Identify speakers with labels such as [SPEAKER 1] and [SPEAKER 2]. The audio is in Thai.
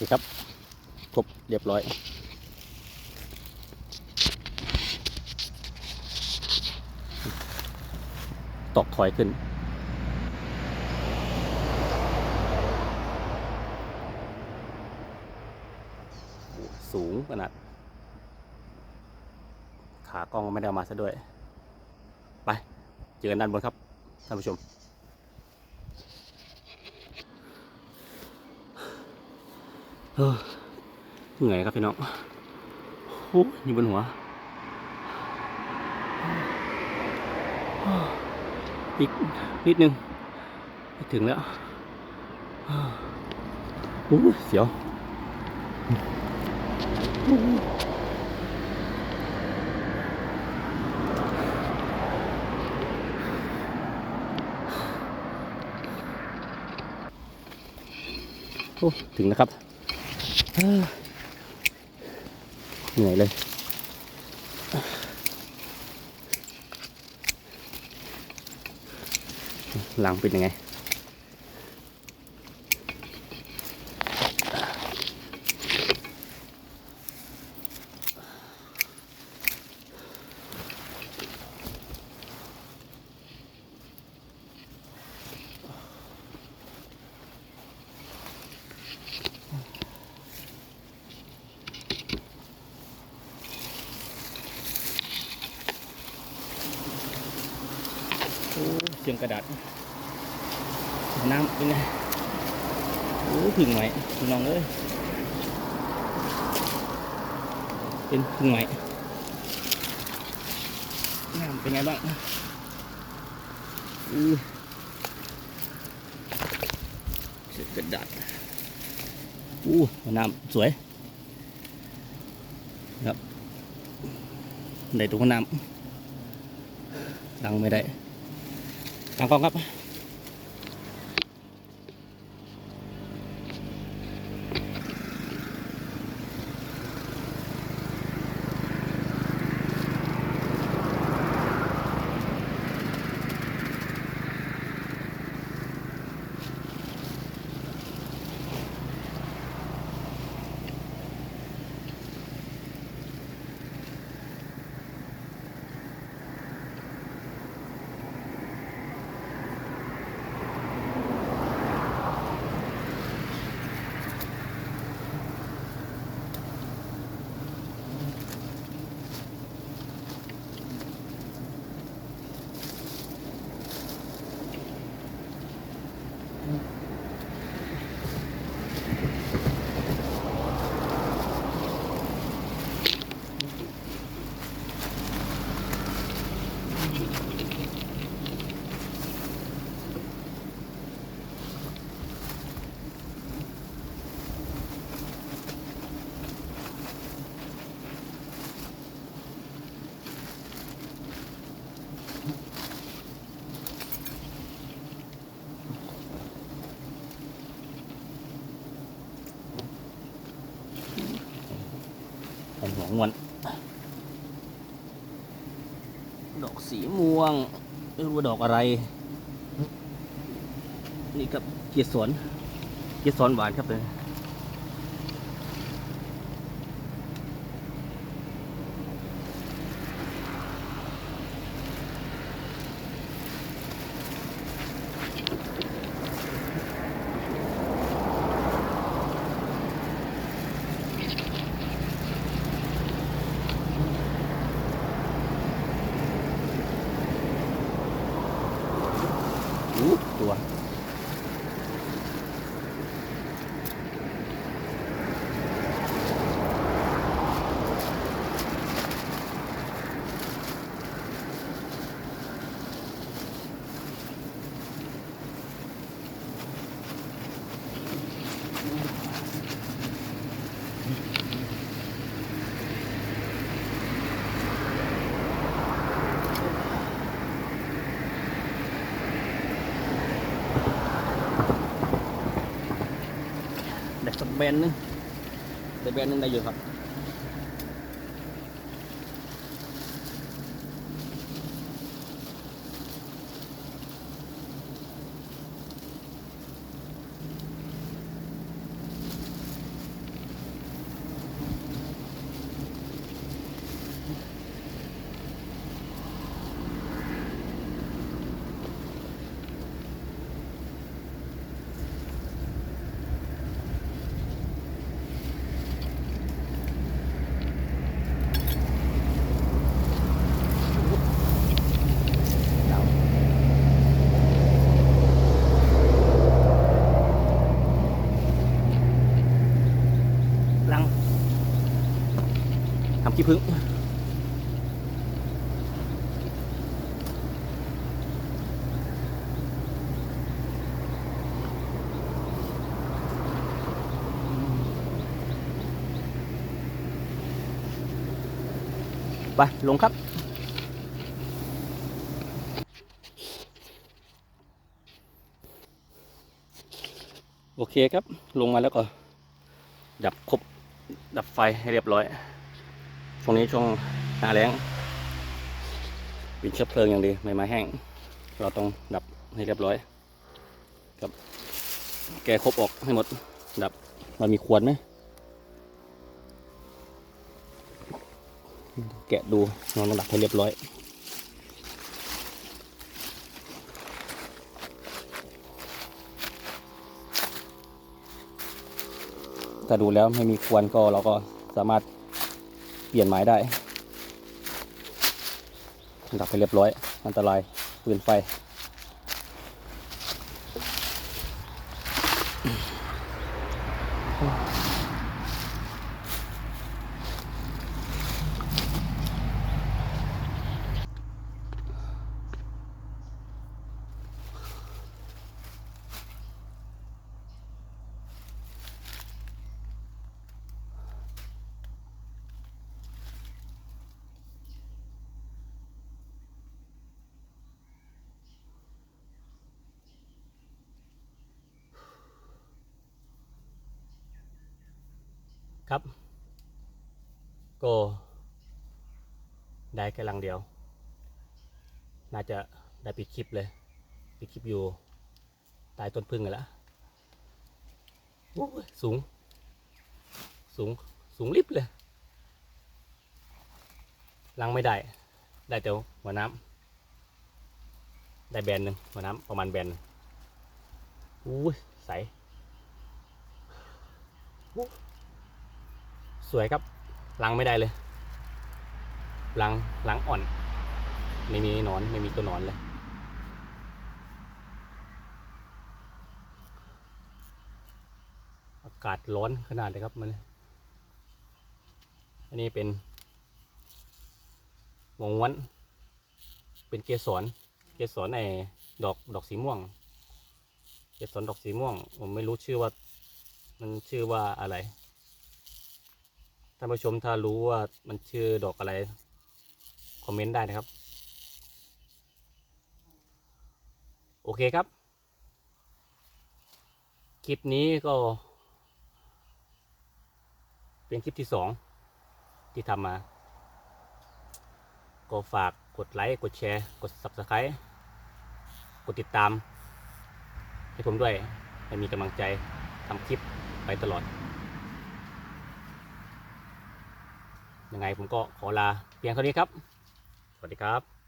[SPEAKER 1] นี่ครับ ครบเรียบร้อยตอกถอยขึ้น สูงขนาด ขากล้องไม่ได้ามาซะด้วย ไป เจอกันด้านบนครับ ท่านผู้ชม เออเหนื่อยครับพี่น้องโอ้ยอยู่บนหัว อีกนิดนึงถึงแล้วโอ้เสียวโอ้ถึงแล้วครับ เหนื่อยเลย หลังเป็นยังไง โอ้ เสียงกระดาษน้ำเป็นไงโอ้พึ่งไหมพี่น้องเอ้ยเป็นพึ่งไหมน้ำเป็นไงบ้างอือเสียงกระดาษอู้น้ำสวยครับได้ตัวน้ำดังไม่ได้ ฟังฟั ดอกสีม่วงไม่รู้ว่าดอกอะไร นี่ครับเกียรติสวนเกียรติสวนหวานครับเลย ตัว สักแบนนึงแต่แบนนึงได้อยู่ครับ ทำขี้ผึ้งไป ลงครับ โอเคครับ ลงมาแล้วก็ ดับครบดับไฟให้เรียบร้อย ช่วงนี้ช่วงหน้าแรงปิดเชื้อเพลิงอย่างดีไม่ไม้แห้ง เราต้องดับให้เรียบร้อยครับแกะครบออกให้หมด ดับมันมีควรไหมแกะดูนอนดับให้เรียบร้อย ถ้าดูแล้วไม่มีควรก็เราก็สามารถ เปลี่ยนไม้ได้ ดับไปเรียบร้อย อันตรายปืนไฟ ครับก็ได้แค่ลังเดียว น่าจะได้ปิดคลิปเลย ปิดคลิปอยู่ใต้ต้นพึ่งกันแล้วสูง สูง สูงลิบเลย ลังไม่ได้ ได้แต่หัวน้ำได้แบนหนึ่งหัวน้ำประมาณแบนหนึ่งอุ้ใสอู้ สวยครับลังไม่ได้เลยลังลังอ่อน ไม่มีนอนไม่มีตัวนอนเลย อากาศร้อนขนาดเลยครับมันอันนี้เป็นวงวันเป็นเกสรเกสรไอ้ดอกดอกสีม่วง เกสรดอกสีม่วง ผมไม่รู้ชื่อว่า มันชื่อว่าอะไร ท่านผู้ชมถ้ารู้ว่ามันชื่อดอกอะไร คอมเมนต์ได้นะครับ โอเคครับ คลิปนี้ก็ เป็นคลิปที่สองที่ทำมา ก็ฝากกดไลค์ กดแชร์ กด Subscribe กดติดตาม ให้ผมด้วยให้มีกำลังใจทำคลิปไปตลอด ยังไงผมก็ขอลาเพียงเท่านี้ครับ สวัสดีครับ